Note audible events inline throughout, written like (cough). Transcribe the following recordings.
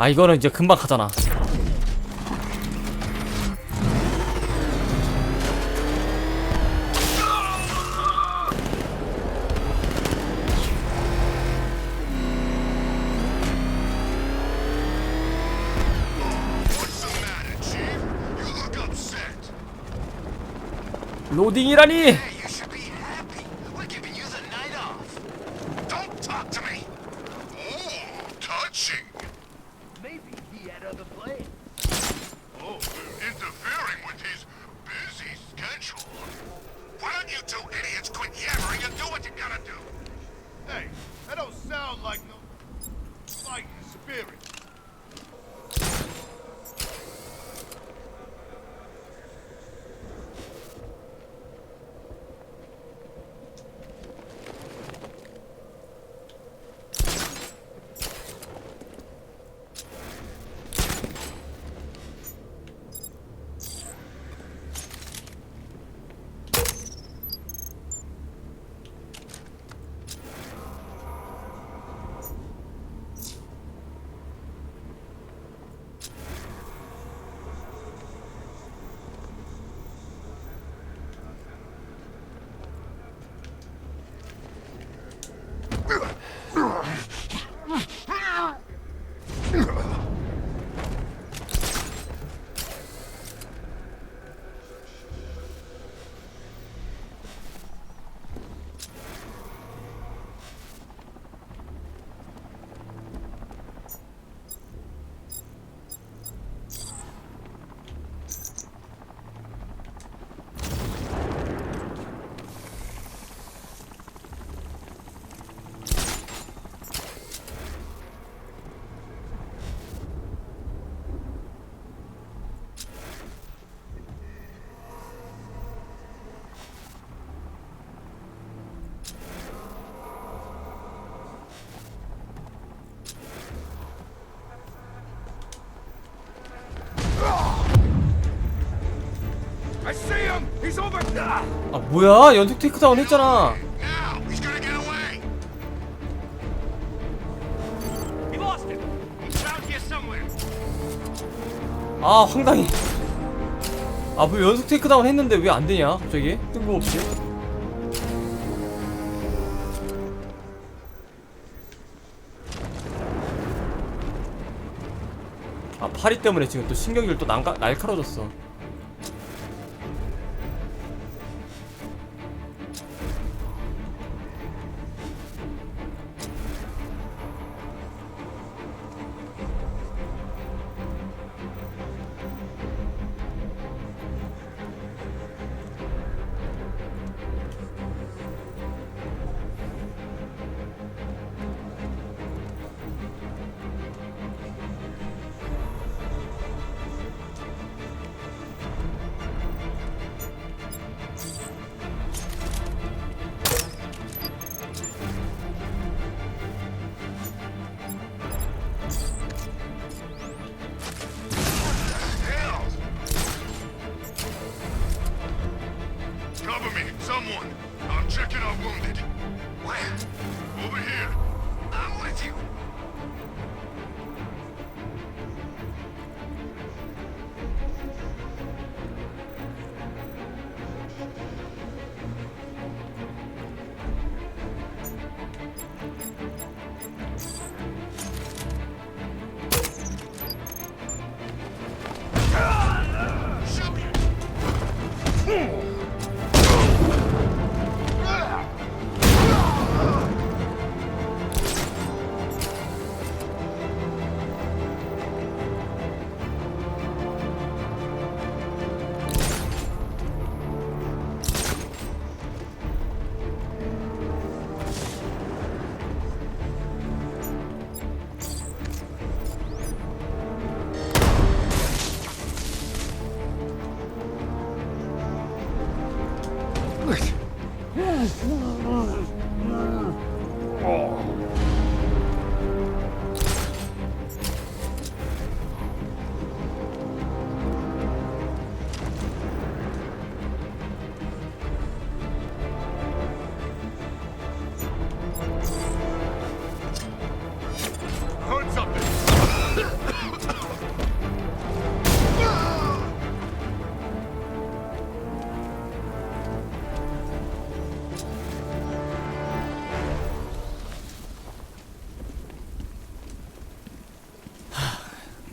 아 이거는 이제 금방 가잖아. 로딩이라니 아 뭐야? 연속 테이크다운 했잖아. 아 황당해. 아뭐 연속 테이크다운 했는데 왜 안 되냐 갑자기? 뜬금없이. 아 파리 때문에 지금 또 신경질 또 난가, 날카로워졌어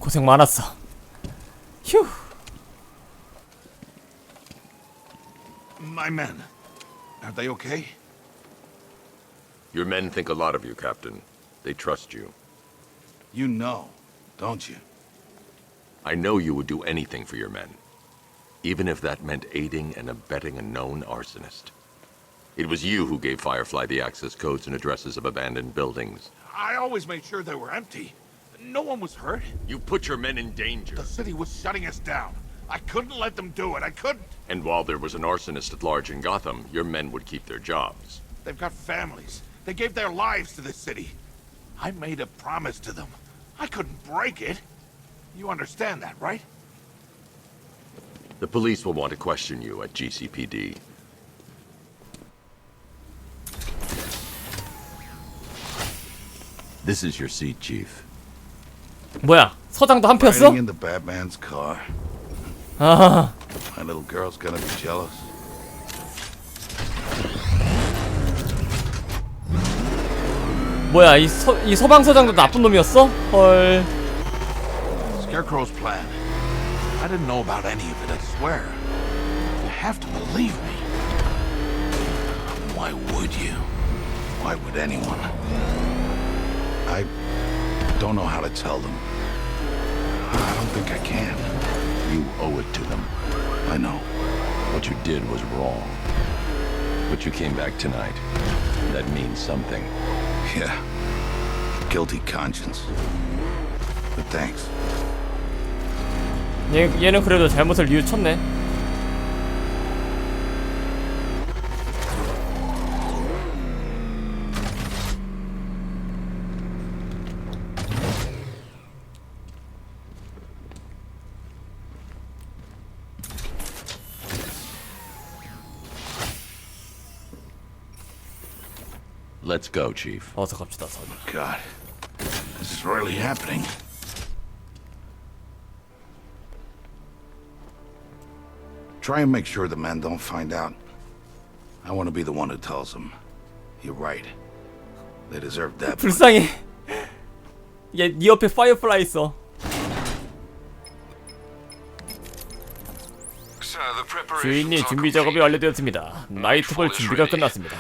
고생 많았어. 휴. My men. Are they okay? Your men think a lot of you, Captain. They trust you. You know, don't you? I know you would do anything for your men. Even if that meant aiding and abetting a known arsonist. It was you who gave Firefly the access codes and addresses of abandoned buildings. I always made sure they were empty. No one was hurt. You put your men in danger. The city was shutting us down. I couldn't let them do it. I couldn't. And while there was an arsonist at large in Gotham, your men would keep their jobs. They've got families. They gave their lives to this city. I made a promise to them. I couldn't break it. You understand that, right? The police will want to question you at GCPD. This is your seat, Chief. 뭐야? 서장도 한 표였어? Riding in the Batman's car. 아, My little girl's gonna be jealous. 뭐야? 이 서, 이 서방 서장도 나쁜 놈이었어? 헐. Scarecrow's plan. I didn't know about any of it, I swear. You have to believe me. Why would you? Why would anyone? I don't know how to tell them. I don't think I can. You owe it to them. I know. What you did was wrong. But you came back tonight. That means something. Yeah. Guilty conscience. But thanks. 얘 얘는 그래도 잘못을 뉘우쳤네. go, Chief. 어서 갑시다, 선. God. This is really happening. Try and make sure the men don't find out. I want to be the one who tells them. You're right. They deserve that. 불쌍해. 얘, 네 옆에 파이어플라이 있어. 주인님 준비 작업이 완료되었습니다. 나이트볼 준비가 끝났습니다.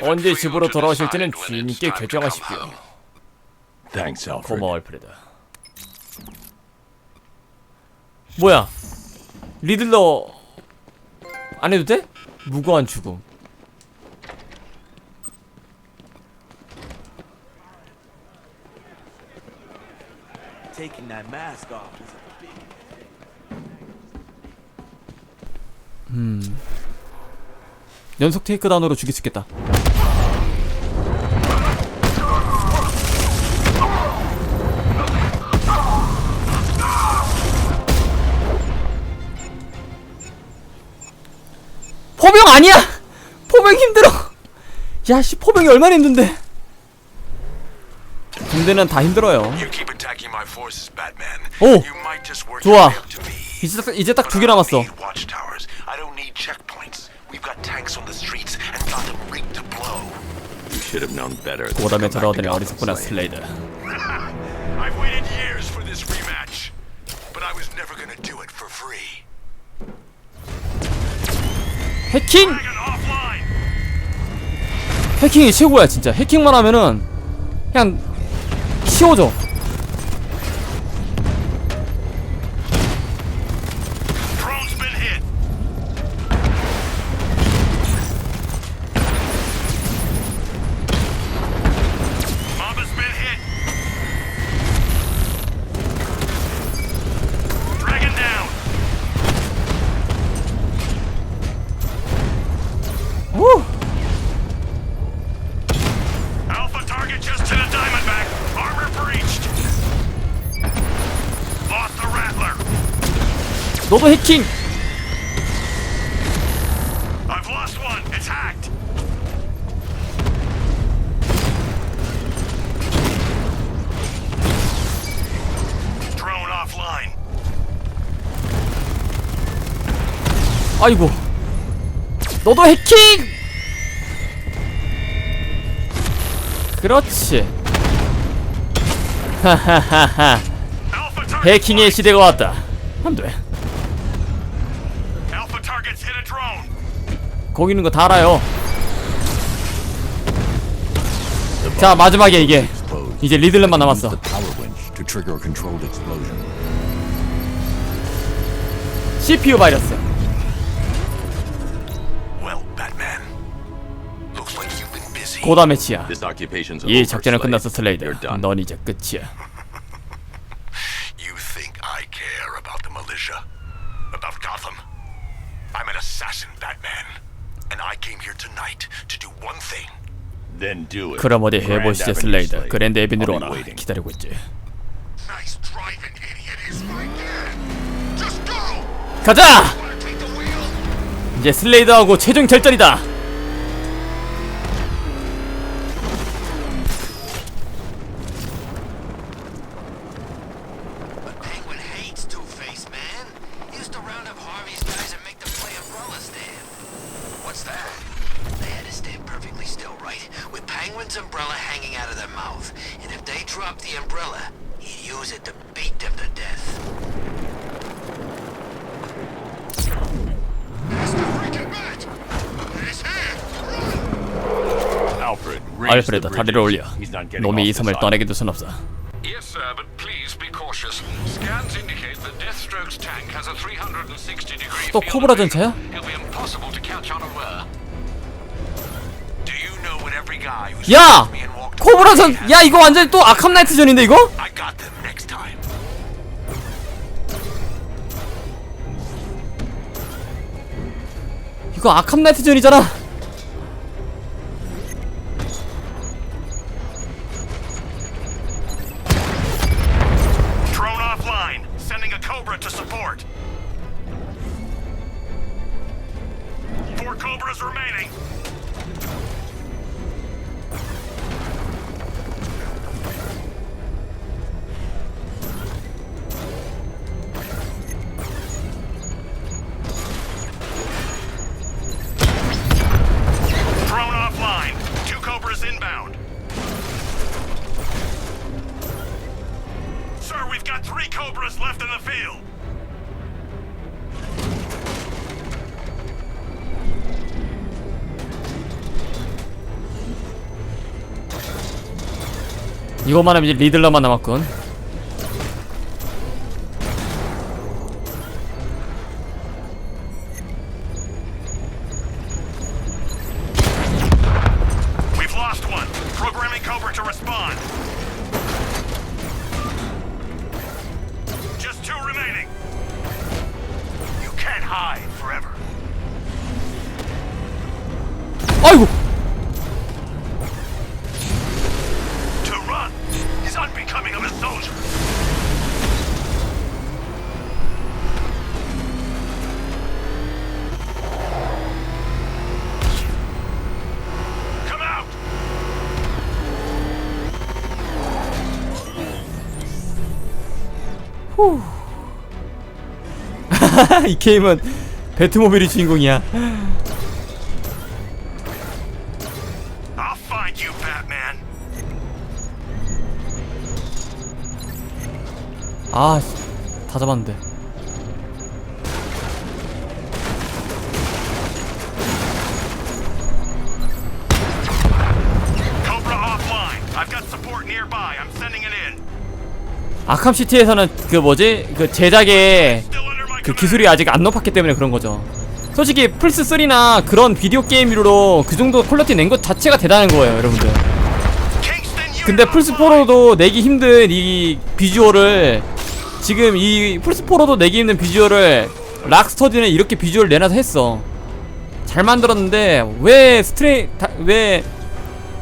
언제 집으로 돌아오실지는 주인님께 결정하십시오. 고마워 알프레드. 뭐야? 리들러 안 해도 돼? 무고한 죽음. Taking 연속 테이크다운으로 죽일 수 있겠다. 포병 아니야! 포병 힘들어! 야씨 포병이 얼마나 힘든데 군대는 다 힘들어요. 오! 좋아. 이제 딱, 이제 딱 두 개 남았어 고담에 돌아오더니 어리석구나. 슬레이드 I've waited years for this rematch, but I was never gonna do it for free. 해킹! 해킹이 최고야 진짜 해킹만 하면은 그냥 쉬워져 너도 해킹! 아이고 너도 해킹! 그렇지 하하하하 해킹의 시대가 왔다. 안 돼. 거기 있는 거 다 알아요. 자 마지막에 이게 이제 리들렛만 남았어. CPU 바이러스. 고다 매치야. 이 작전은. 끝났어 슬레이드. 넌 이제 끝이야. About Gotham? I'm an assassin, Batman. And I came here tonight to do one thing. Then do it. 그럼 어디 해보시죠 슬레이드. 그랜드 오라. waiting. 기다리고 있지. Nice driving, idiot. Is my dad. Just go. 가자. 이제 슬레이드하고 최종 결전이다. Use it to beat them to death. 알프레드 다리를 올려. 놈이 이 섬을 island. 떠내게 둘순 없어. Yes, sir, but please be cautious. Scans indicate that Deathstroke's tank has a 360 degree 또 코브라. 전차야? He'll be impossible to catch unaware. Do you know what every guy who's 야! 코브라 전? 야 이거 완전 또 아캄 나이트 전인데 이거? 이거 아캄 나이트 전이잖아. 이것만 하면 이제 리들러만 남았군. We've lost one. Programming Cobra to respond. (laughs) 이 게임은 배트모빌이 주인공이야. 아, 씨, 다 잡았는데. 아캄 시티에서는 그 뭐지 그 my 그. 기술이 아직 안 높았기 때문에 그런 거죠. 솔직히 플스 3나 그런 비디오 게임으로 그 정도 퀄리티 낸 것 자체가 대단한 거예요, 여러분들. 근데 플스 offline. 4로도 내기 힘든 이 비주얼을 지금 이 플스 4로도 내기 힘든 비주얼을 락스터디는 이렇게 비주얼 내놔서 했어. 잘 만들었는데 왜 스트레이 다, 왜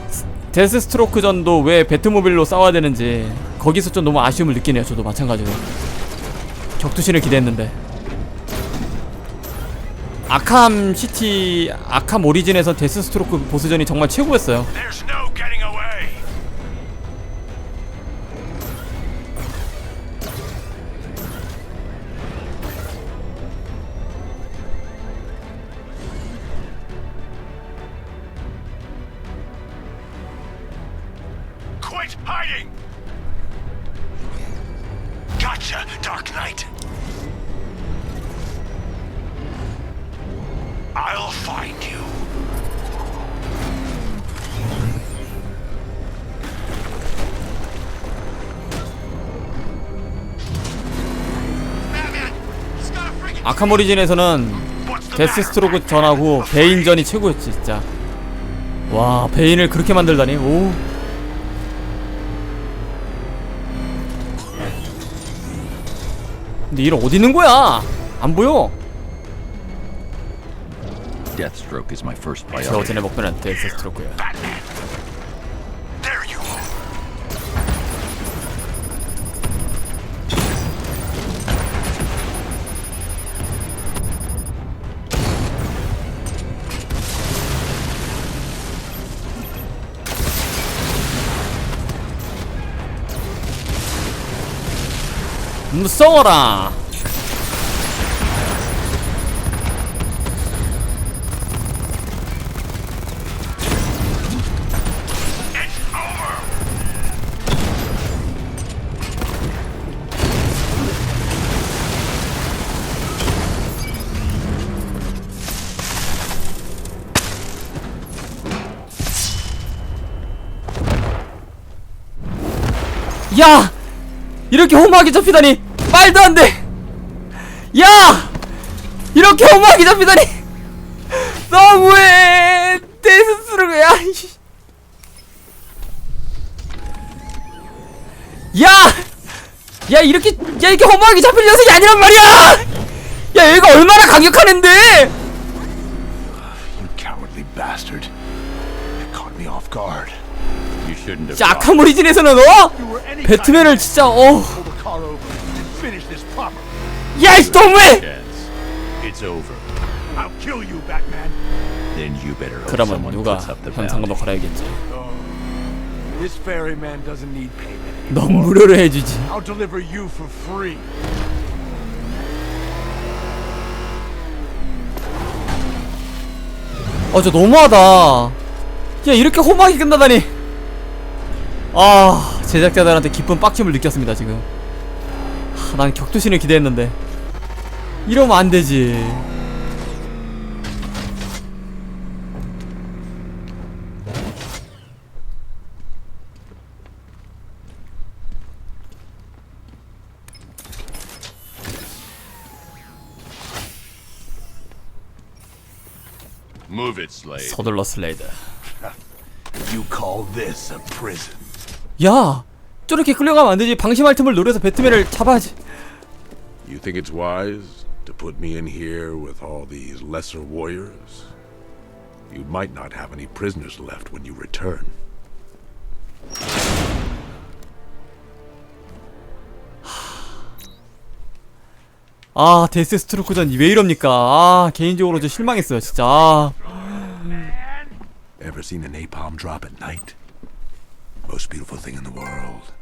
스- 데스 스트로크 전도 왜 배트모빌로 싸워야 되는지 거기서 좀 너무 아쉬움을 느끼네요. 저도 마찬가지로 격투신을 기대했는데 아캄 시티 아캄 오리진에서 데스 스트로크 보스전이 정말 최고였어요. 아캄 오리진에서는 데스스트로크 전하고 베인전이 최고였지 진짜. 와 베인을 그렇게 만들다니? 오. 근데 이런 어디 있는 거야? 안 보여. 어제내 목표는 데스스트로크야 무서워라 야! 이렇게 험하게 잡히다니 말도 안 돼! 야! 이렇게 험하게 잡히다니 너무해! 데스스루야! 야! 야 이렇게 야 이렇게 험하게 잡힐 녀석이 아니란 말이야! 야 얘가 얼마나 강력한 앤데! Have. 진짜 gone. 아캄 오리진에서는 어? 배트맨을 진짜 어. Pull the car over and finish this properly. 야이 너무해! It's over. I'll kill you, Batman. Then you better hope 그러면 someone 누가 puts up the 현상금을 bounty. 걸어야겠지 This ferryman doesn't need payment. 넌 무료로 해주지 I'll deliver you for free. 아, 저 너무하다. 야, 이렇게 험하게 끝나다니. 아, 제작자들한테 기쁜 빡침을 느꼈습니다, 지금. 하, 난 격투신을 기대했는데. 이러면 안 되지. Move it, Slade. 서둘러 슬레이드. You call this a prison? 야! 저렇게 끌려가면 안 되지. 방심할 틈을 노려서 배트맨을 잡아야지. You think it's wise to put me in here with all these lesser warriors? You might not have any prisoners left when you return. 아, (sighs) 데스 스트로크전 왜 이럽니까? 아, 개인적으로 저 실망했어요, 진짜. 아. Ever seen a napalm drop at night? Most beautiful thing in the world.